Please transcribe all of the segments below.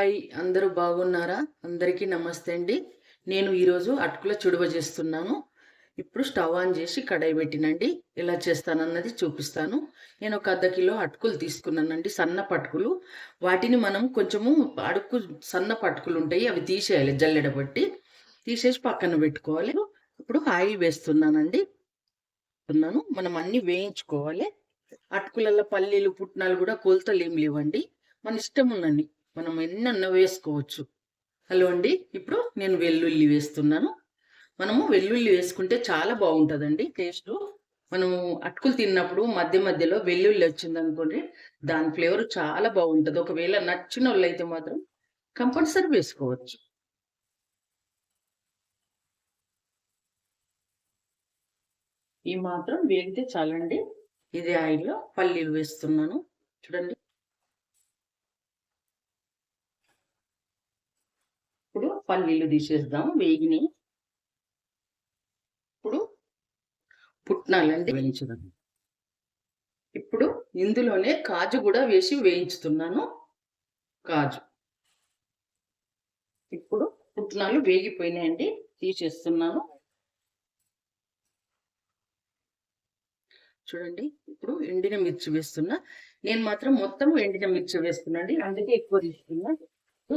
Hi అందరూ బాగున్నారా? అందరికీ నమస్తే అండి. నేను ఈరోజు అటుకుల చుడువ చేస్తున్నాను. ఇప్పుడు స్టవ్ ఆన్ చేసి కడాయి పెట్టినండి. ఎలా చేస్తానన్నది చూపిస్తాను. నేను ఒక అర్ధ కిలో అటుకులు తీసుకున్నానండి సన్న పటుకులు. వాటిని మనం కొంచెము అడుక్కు సన్న పటుకులు ఉంటాయి అవి తీసేయాలి జల్లెడ పట్టి తీసేసి పక్కన పెట్టుకోవాలి. ఇప్పుడు ఆయిల్ వేస్తున్నానండి. వేస్తున్నాను మనం అన్ని వేయించుకోవాలి. అటుకులలో పల్లీలు పుట్నాలు కూడా కొలతలు ఏం లేవండి. మన ఇష్టం ఉందండి మనం ఎన్నెన్నో వేసుకోవచ్చు. హలో అండి ఇప్పుడు నేను వెల్లుల్లి వేస్తున్నాను. మనము వెల్లుల్లి వేసుకుంటే చాలా బాగుంటుందండి టేస్ట్. మనము అటుకులు తిన్నప్పుడు మధ్య మధ్యలో వెల్లుల్లి వచ్చింది అనుకోండి దాని ఫ్లేవర్ చాలా బాగుంటుంది. ఒకవేళ నచ్చిన వాళ్ళు అయితే మాత్రం కంపల్సరీ వేసుకోవచ్చు. ఈ మాత్రం వేగితే చాలండి. ఇది ఆయిల్లో పల్లీలు వేస్తున్నాను. చూడండి ఇప్పుడు పల్లీలు తీసేద్దాం వేగిని. ఇప్పుడు పుట్నాలండి వేయించుదాం. ఇప్పుడు ఇందులోనే కాజు కూడా వేసి వేయించుతున్నాను. కాజు. ఇప్పుడు పుట్నాలు వేగిపోయినాయండి తీసేస్తున్నాను. చూడండి ఇప్పుడు ఎండిన మిర్చి వేస్తున్నా. నేను మాత్రం మొత్తం ఎండిన మిర్చి వేస్తున్నాండి అందుకే ఎక్కువ తీసుకున్నా.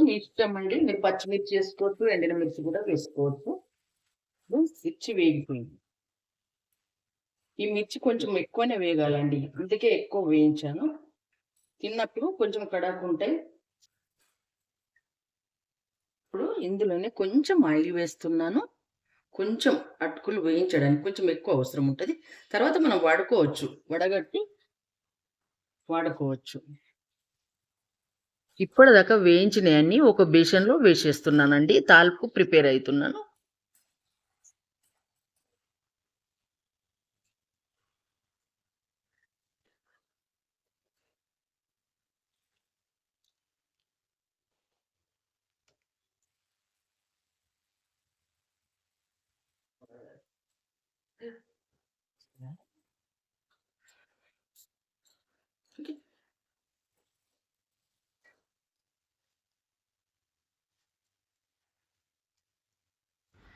మీ ఇష్టం అండి మీరు పచ్చిమిర్చి వేసుకోవచ్చు ఎండిన మిర్చి కూడా వేసుకోవచ్చు. మిర్చి వేగిపోయింది. ఈ మిర్చి కొంచెం ఎక్కువనే వేగాలండి. అందుకే ఎక్కువ వేయించాను. తిన్నప్పుడు కొంచెం కడాకుంటాయి ఇప్పుడు ఇందులోనే కొంచెం ఆయిల్ వేస్తున్నాను. కొంచెం అటుకులు వేయించడానికి కొంచెం ఎక్కువ అవసరం ఉంటుంది. తర్వాత మనం వాడుకోవచ్చు. వడగట్టి వాడుకోవచ్చు. ఇప్పటిదాకా వేయించినవన్నీ ఒక బేషన్లో వేసేస్తున్నానండి. తాల్పు ప్రిపేర్ అవుతున్నాను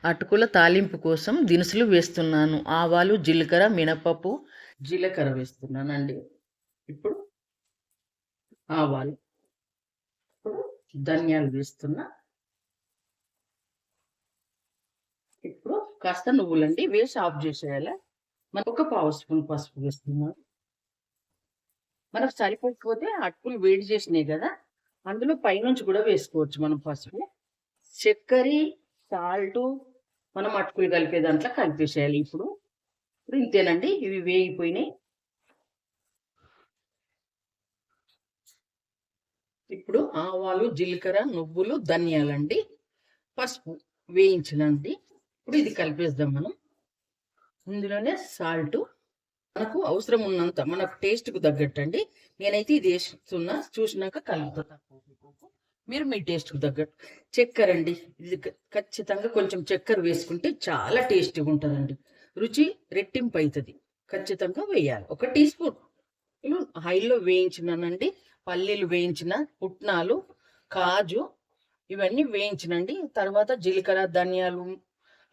అటుకుల తాలింపు కోసం దినుసులు వేస్తున్నాను. ఆవాలు జీలకర్ర మినపప్పు. జీలకర్ర వేస్తున్నానండి. ఇప్పుడు ఆవాలు. ఇప్పుడు ధనియాలు వేస్తున్నా. ఇప్పుడు కాస్త నువ్వులండి వేసి ఆఫ్ చేసేయాలి? మనకు ఒక పావు స్పూన్ పసుపు వేస్తున్నాను మనకు సరిపోకపోతే అటుకులు వేడి చేసినాయి కదా అందులో పైనుంచి కూడా వేసుకోవచ్చు మనం పసుపు. చక్కెర సాల్టు మనం అటుకులు కలిపే దాంట్లో కలిపేసేయాలి. ఇప్పుడు ఇప్పుడు ఇంతేనండి. ఇవి వేగిపోయినాయి. ఇప్పుడు ఆవాలు జీలకర్ర నువ్వులు ధనియాలండి. పసుపు వేయించనండి. ఇప్పుడు ఇది కలిపేద్దాం మనం. ఇందులోనే సాల్ట్. మనకు అవసరం ఉన్నంత మనకు టేస్ట్కు తగ్గట్టండి. నేనైతే ఇది వేస్తున్నా. చూసినాక కలుపుతా. మీరు మీ టేస్ట్ తగ్గట్టు చక్కెర అండి. ఇది ఖచ్చితంగా కొంచెం చక్కెర వేసుకుంటే చాలా టేస్టీగా ఉంటుందండి. రుచి రెట్టింపు అవుతుంది ఖచ్చితంగా వేయాలి. ఒక టీ స్పూన్. హైలో వేయించినానండి. పల్లీలు వేయించిన పుట్నాలు కాజు ఇవన్నీ వేయించినండి. తర్వాత జీలకర్ర ధనియాలు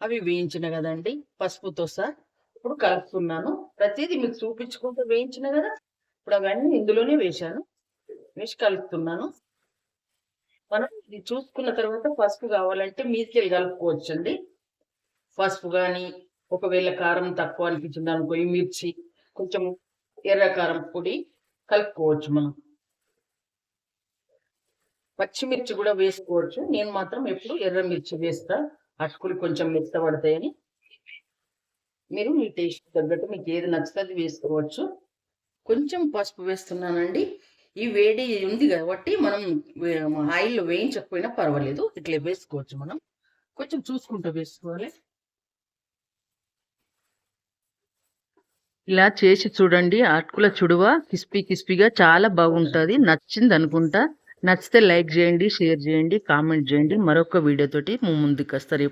అవి వేయించిన కదండి. పసుపుతో సార్ ఇప్పుడు కలుపుతున్నాను. ప్రతిదీ మీకు చూపించుకుంటూ వేయించిన కదా. ఇప్పుడు అవన్నీ ఇందులోనే వేశాను. వేసి కలుపుతున్నాను. మనం ఇది చూసుకున్న తర్వాత పసుపు కావాలంటే మీదికెళ్ళి కలుపుకోవచ్చు అండి పసుపు కానీ ఒకవేళ కారం తక్కువ అనిపించింది అనుకో ఈ మిర్చి కొంచెం ఎర్ర కారం పొడి కలుపుకోవచ్చు మనం. పచ్చిమిర్చి కూడా వేసుకోవచ్చు. నేను మాత్రం ఎప్పుడు ఎర్ర మిర్చి వేస్తా. అటుకులు కొంచెం మెత్తబడతాయని మీరు మీ టేస్ట్ తగ్గట్టు మీకు ఏది నచ్చుతుంది వేసుకోవచ్చు. కొంచెం పసుపు వేస్తున్నానండి. ఈ వేడి ఉంది కాబట్టి మనం ఆయిల్ వేయించకపోయినా పర్వాలేదు. ఇట్లా వేసుకోవచ్చు మనం. కొంచెం చూసుకుంటూ వేసుకోవాలి. ఇలా చేసి చూడండి. అటుకుల చుడువ కిస్పీ కిస్పీగా చాలా బాగుంటుంది. నచ్చింది అనుకుంటా. నచ్చితే లైక్ చేయండి షేర్ చేయండి కామెంట్ చేయండి. మరొక వీడియోతోటి ముందుకు వస్తారు